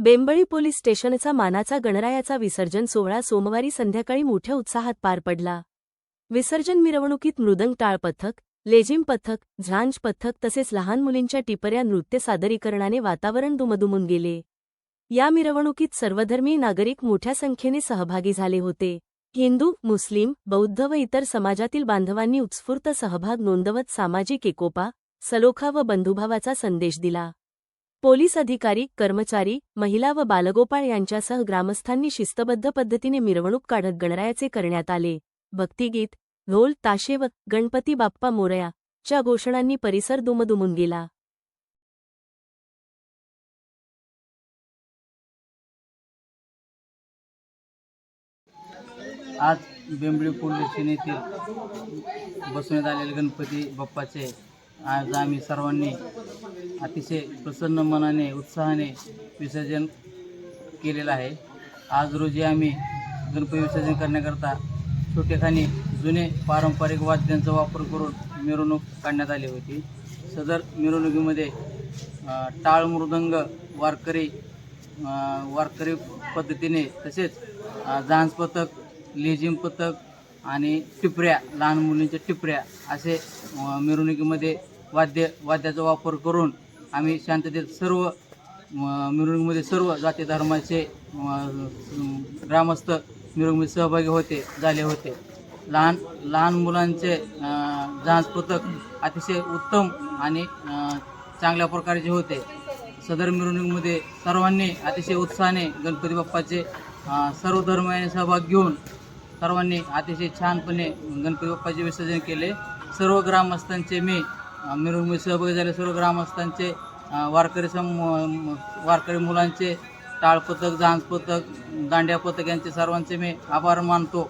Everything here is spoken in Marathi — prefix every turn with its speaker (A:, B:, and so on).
A: बेंबळी पोलीस स्टेशनचा मानाचा गणरायाचा विसर्जन सोहळा सोमवारी संध्याकाळी मोठ्या उत्साहात पार पडला. विसर्जन मिरवणुकीत मृदंग टाळ पथक लेझिम पथक झांज पथक तसेच लहान मुलींच्या टिपऱ्या नृत्य सादरीकरणाने वातावरण दुमदुमून गेले. या मिरवणुकीत सर्वधर्मीय नागरिक मोठ्या संख्येने सहभागी झाले होते. हिंदू मुस्लिम बौद्ध व इतर समाजातील बांधवांनी उत्स्फूर्त सहभाग नोंदवत सामाजिक एकोपा सलोखा व बंधुभावाचा संदेश दिला. पोलीस अधिकारी कर्मचारी महिला व बालगोपाळ यांच्यासह ग्रामस्थांनी शिस्तबद्ध पद्धतीने मिरवणूक काढत गणरायाचे करण्यात आले. भक्तिगीत ढोल ताशे व गणपती बाप्पा मोरया च्या घोषणांनी परिसर दुमदुमून गेला.
B: आज बेंबळी पोलीस येथील बसवण्यात आलेले गणपती बाप्पाचे. आज आम्ही सर्वांनी अतिशय प्रसन्न मनाने उत्साहाने विसर्जन केलेलं आहे. आज रोजी आम्ही गणपती विसर्जन करण्याकरता छोटेखानी जुने पारंपरिक वाद्यांचा वापर करून मिरवणूक काढण्यात आली होती. सदर मिरवणुकीमध्ये टाळ मृदंग वारकरी वारकरी पद्धतीने तसेच अ, झांज पथक लेझिम पथक आणि टिपऱ्या लहान मुलींच्या टिपऱ्या असे मिरवणुकीमध्ये वाद्य वाद्याचा वापर करून आम्ही शांततेत सर्व मिरवणुकीमध्ये सर्व जाती धर्माचे ग्रामस्थ मिरवणुकीत सहभागी होते झाले होते. लहान लहान मुलांचे अ, पथक अतिशय उत्तम आणि चांगल्या प्रकारचे होते. सदर मिरवणुकीमध्ये सर्वांनी अतिशय उत्साहाने गणपती बाप्पाचे सर्व धर्माने सहभाग घेऊन सर्वांनी अतिशय छानपणे गणपती बाप्पाचे विसर्जन केले. सर्व ग्रामस्थांचे मी मिरवणुकीत सहभागी झाले सर्व ग्रामस्थांचे वारकरी सम वारकरी मुलांचे टाळपथक झांज पथक दांड्या पथक यांचे सर्वांचे मी आभार मानतो.